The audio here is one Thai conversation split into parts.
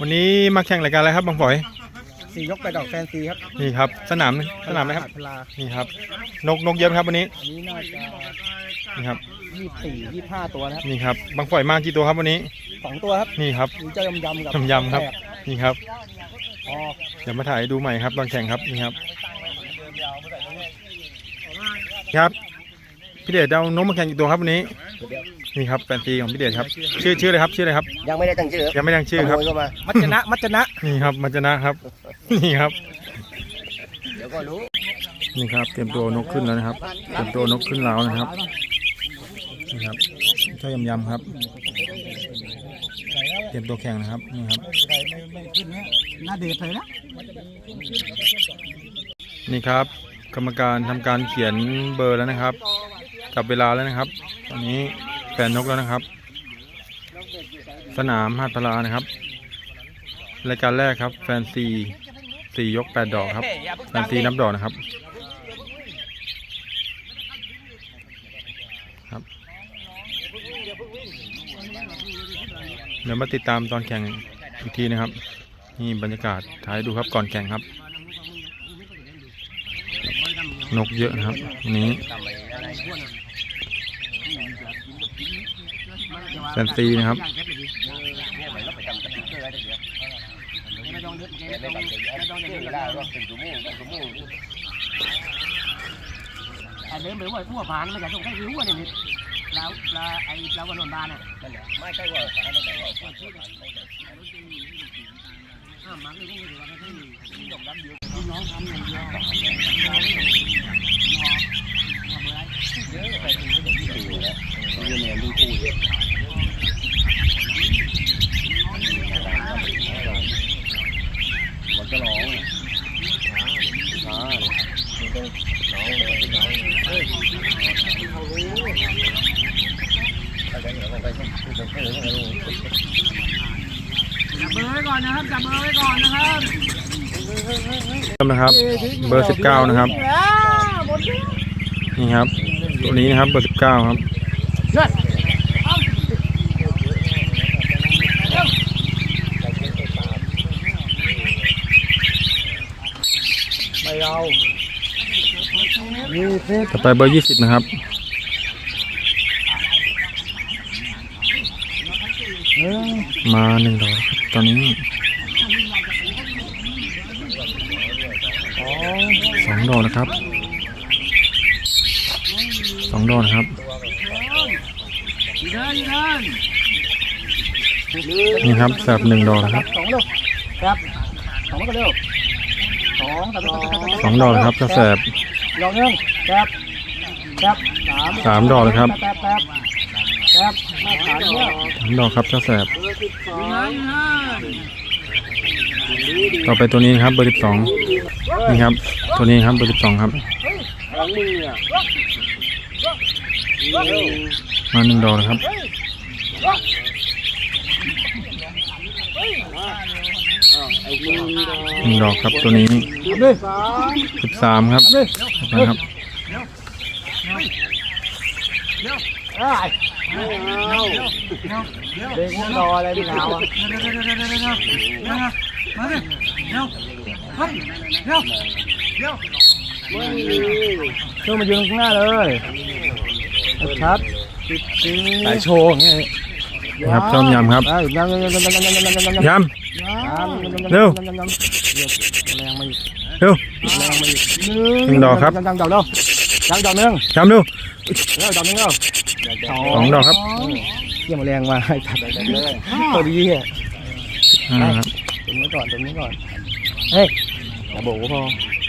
วันนี้มาแข่งรายการอะไรครับบางฝอย สี่ยกไปดอกแฟนซีครับนี่ครับ สนามสนามนะครับ พลานี่ครับ นกนกเยอะไหมครับวันนี้ อันนี้น่าจะนี่ครับ ยี่สี่ยี่ห้าตัวนะครับนี่ครับบางฝอยมากี่ตัวครับวันนี้ สองตัวครับนี่ครับ มีเจ้ายำยำกับยำยำครับ แปดนี่ครับ อ๋อเดี๋ยวมาถ่ายให้ดูใหม่ครับตอนแข่งครับนี่ครับ ครับ พี่เดชเอานกมาแข่งกี่ตัวครับวันนี้ นี่ครับแฟนซีของพี่เดชครับ ชื่อชื่ออะไรครับชื่ออะไรครับ ยังไม่ได้ตั้งชื่อยังไม่ได้ตั้งชื่อครับ ขโมยเข้ามามัจจนะ มัจจนะ นี่ครับมันจะนะครับ นี่ครับ เดี๋ยวก็รู้นี่ครับ เตรียมตัวนกขึ้นแล้วนะครับ เตรียมตัวนกขึ้นแล้วนะครับ นี่ครับเจ้ายำยำครับ เตรียมตัวแข่งนะครับ นี่ครับ น่าเดือดเลยนะนี่ครับ กรรมการทำการเขียนเบอร์แล้วนะครับ จับเวลาแล้วนะครับ ตอนนี้แฟนนกแล้วนะครับ สนามหาดพลานะครับ รายการแรกครับ แฟนซีสี่ยกแปดดอกครับ แฟนซีนับดอกนะครับ ครับ เดี๋ยวมาติดตามตอนแข่งอีกทีนะครับ นี่บรรยากาศถ่ายดูครับก่อนแข่งครับ นกเยอะนะครับวันนี้ แฟนซีนะครับไอ้เดิมหรือว่าผู้ผ่านมาจากตรงแค่รู้ว่าเนี่ยเราเราไอ้เราวันนนบานอะไม่ใช่ว่าไม่ใช่ว่าห้ามมาเลยที่ว่าไม่ใช่ดอกดำเดียวน้องทำอย่างเดียวเยอะไปถึงก็อย่างนี้อยู่แล้วเรียนดูคู่มันจะร้องอ่ามันต้องร้องเลยร้องเฮ้ยเขารู้อะไรอย่างเงี้ยไปต้องพูดต้องพูดต้องรู้ จับเบอร์ไว้ก่อนนะครับ จับเบอร์ไว้ก่อนนะครับเริ่มนะครับ เบอร์สิบเก้านะครับ นี่ครับ ตัวนี้นะครับ เบอร์สิบเก้าครับไม่เอายี่สิบต่อไปเบอร์ยี่สิบนะครับ หนึ่ง มาหนึ่งดอกครับตอนนี้สองสองดอกนะครับสองดอกนะครับอีเดินอีเดินนี่ครับแสบหนึ่งดอกนะครับสองเร็วครับสองก็เร็วสองสามสองดอกนะครับจะแสบดอกหนึ่งครับครับสามสามดอกเลยครับ แป๊บมาฐานเนี่ยสามดอกครับเจะแสบต่อไปตัวนี้ครับเบอร์สิบสองนี่ครับ ตัวนี้ครับเบอร์สิบสองครับมาหนึ่งดอกนะครับหนึ่งดอกครับตัวนี้สามสิบสามครับนะครับ เด็กรออะไรไม่หนาวอะเชื่อมายืนข้างหน้าเลยชัดสายโชว์อย่างเงี้ยำครับยำยำยำยำยำยำยเร็วเร็วหนึ่งดอกครับดอกเร็วยำดอกหนึ่งยำเร็วดอกหนึ่งเร็ว สองดอกครับเยี่ยมแรงมาให้ตัดเลยตัวดีอะอ่าครับตรงนี้ก่อนตรงนี้ก่อน เฮ้ยอย่าโบกพอ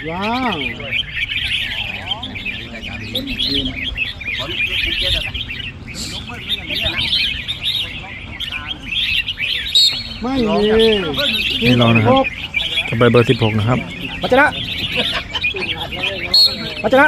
ยังไม่มีนี่รอนะครับต่อไปเบอร์สิบหกนะครับมัจจนะมัจจนะ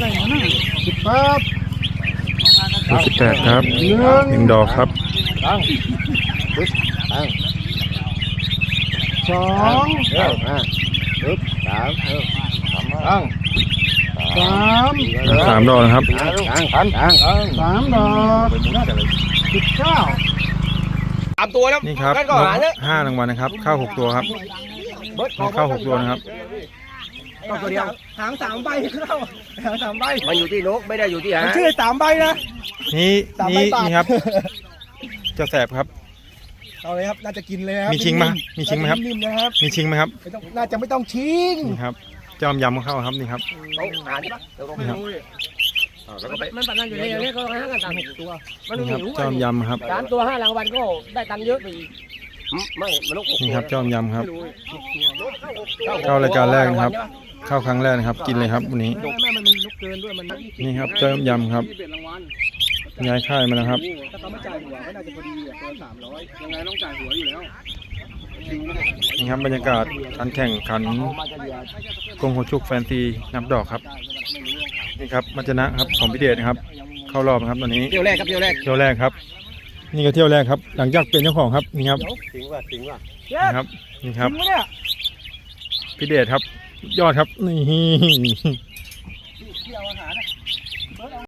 ไรวะน่ะสิบครับลูกสิบแปดครับหนึ่งดอกครับตั้งปึ๊บตั้งสองเอออะปึ๊บสามเออตั้งสามสามดอกนะครับตั้งตั้งตั้งสามดอกสิบเก้าสามตัวแล้วนี่ครับนั่นก็หาเนี่ยห้ารางวัลนะครับเข้าหกตัวครับ เข้าหกตัวนะครับก็ตัวเดียวหางสามใบเข้าหางสามใบมันอยู่ที่นกไม่ได้อยู่ที่หามันชื่อสามใบนะนี่สามใบนี่บาทนี่ครับเจ้าแสบครับเอาเลยครับน่าจะกินเลยครับมีชิงไหมมีชิงไหมครับนิ่มๆนะครับมีชิงไหมครับไม่ต้องน่าจะไม่ต้องชิงนี่ครับจอมยำเข้าครับนี่ครับเอาหาใช่ปะเดี๋ยวเราไปดูดิอ่าแล้วก็ไปมันปันนันอยู่ในเรียกก็ห้ากันตังค์ตัวมันนี่หิครับวจอมยำครับสามตัวห้ารางวัลก็ได้ตังค์เยอะไปอีกหืม ไม่มันนกหกนี่ตัวครับจอมยำครับ เข้ารายการแรกนะครับ เข้าครั้งแรกนะครับ กินเลยครับวันนี้ไม่ไม่มันลุกเกินด้วยมันนี่ครับจอมยำครับย้ายค่ายมาแล้วครับ ถ้าเขาไม่จ่ายหัวก็น่าจะพอดีอะตัวสามร้อยยังไงต้องจ่ายหัวอยู่แล้วนี่ครับบรรยากาศการแข่งขันกงหัวชุกแฟนซีนับดอกครับนี่ครับมัจจนะครับของพิเดชนะครับ เข้ารอบนะครับตอนนี้เที่ยวแรกครับเที่ยวแรกเที่ยวแรกครับ นี่ก็เที่ยวแรกครับ หลังจากเป็นเจ้าของครับนี่ครับจริงว่ะจริงว่ะนี่ครับนี่ครับจริงปะเนี่ยพิเดชครับ ยอดครับนี่